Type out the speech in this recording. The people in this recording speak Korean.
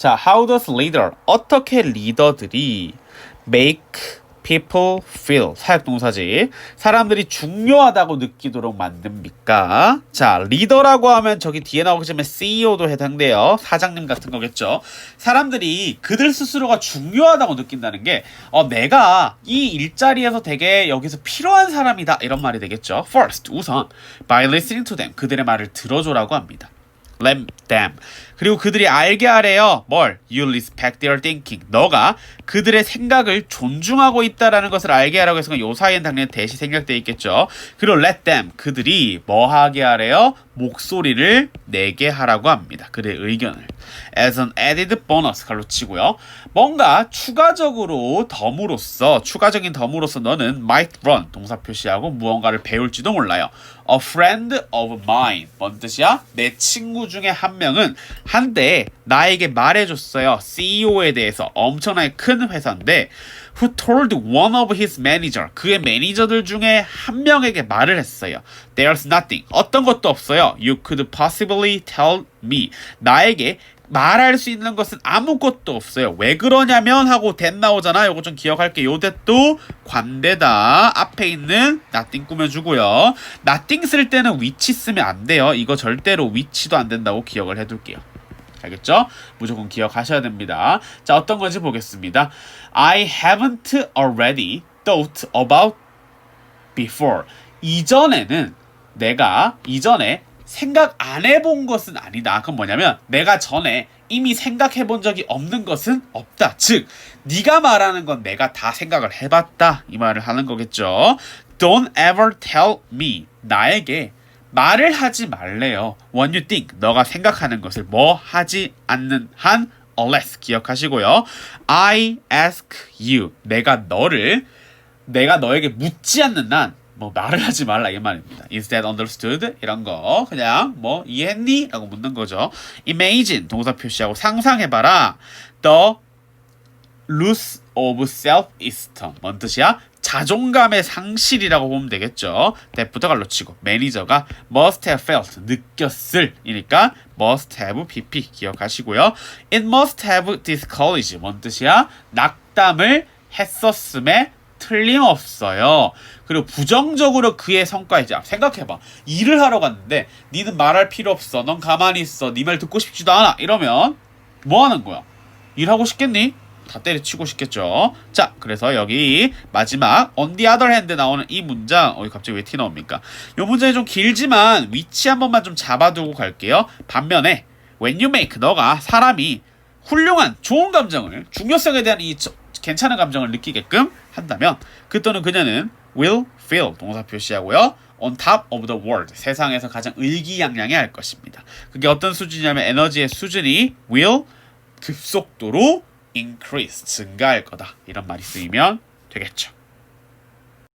자, how does leader 어떻게 리더들이 make people feel 사역 동사지 사람들이 중요하다고 느끼도록 만듭니까? 자, 리더라고 하면 저기 뒤에 나오겠지만 CEO도 해당돼요. 사장님 같은 거겠죠. 사람들이 그들 스스로가 중요하다고 느낀다는 게 어, 내가 이 일자리에서 되게 여기서 필요한 사람이다 이런 말이 되겠죠. First 우선 by listening to them 그들의 말을 들어줘라고 합니다. Let them. 그리고 그들이 알게 하래요. 뭘? You respect their thinking. 너가 그들의 생각을 존중하고 있다라는 것을 알게 하라고 해서 요 사이엔 당연히 대시 생략돼 있겠죠. 그리고 let them. 그들이 뭐 하게 하래요? 목소리를 내게 하라고 합니다. 그들의 의견을. As an added bonus 갈로 치고요. 뭔가 추가적으로 덤으로써 추가적인 덤으로써 너는 might run 동사 표시하고 무언가를 배울지도 몰라요. A friend of mine 뭔 뜻이야? 내 친구 중에 한 명은 한때 나에게 말해줬어요. CEO에 대해서 엄청나게 큰 회사인데 who told one of his manager 그의 매니저들 중에 한 명에게 말을 했어요. There's nothing 어떤 것도 없어요. You could possibly tell me 나에게 말할 수 있는 것은 아무것도 없어요. 왜 그러냐면 하고 that 나오잖아. 요거 좀 기억할게. 요 that도 관대다. 앞에 있는 nothing 꾸며주고요. nothing 쓸 때는 which 쓰면 안 돼요. 이거 절대로 which도 안 된다고 기억을 해둘게요. 알겠죠? 무조건 기억하셔야 됩니다. 자, 어떤 건지 보겠습니다. I haven't already thought about before. 이전에는 내가 이전에 생각 안 해본 것은 아니다. 그건 뭐냐면 내가 전에 이미 생각해 본 적이 없는 것은 없다. 즉, 네가 말하는 건 내가 다 생각을 해봤다. 이 말을 하는 거겠죠. Don't ever tell me. 나에게 말을 하지 말래요. When you think. 너가 생각하는 것을 뭐 하지 않는 한 unless 기억하시고요. I ask you. 내가 너를 내가 너에게 묻지 않는 한 뭐 말을 하지 말라 이 말입니다. Is that understood? 이런 거 그냥 뭐 이해했니? 라고 묻는 거죠. Imagine 동사 표시하고 상상해봐라. The loss of self-esteem 뭔 뜻이야? 자존감의 상실이라고 보면 되겠죠. that부터 갈로 치고 매니저가 must have felt 느꼈을 이니까 must have pp 기억하시고요. It must have discouraged 뭔 뜻이야? 낙담을 했었음에 틀림없어요. 그리고 부정적으로 그의 성과에 자 생각해봐. 일을 하러 갔는데 니는 말할 필요 없어. 넌 가만히 있어. 네말 듣고 싶지도 않아. 이러면 뭐 하는 거야? 일하고 싶겠니? 다 때려치고 싶겠죠. 자, 그래서 여기 마지막 on the other hand 나오는 이 문장 어 갑자기 왜 티 나옵니까? 이 문장이 좀 길지만 위치 한 번만 좀 잡아두고 갈게요. 반면에 when you make 너가 사람이 훌륭한 좋은 감정을 중요성에 대한 이 저- 괜찮은 감정을 느끼게끔 한다면 그 또는 그녀는 will feel 동사 표시하고요. on top of the world 세상에서 가장 의기양양해 할 것입니다. 그게 어떤 수준이냐면 에너지의 수준이 will 급속도로 increase 증가할 거다 이런 말이 쓰이면 되겠죠.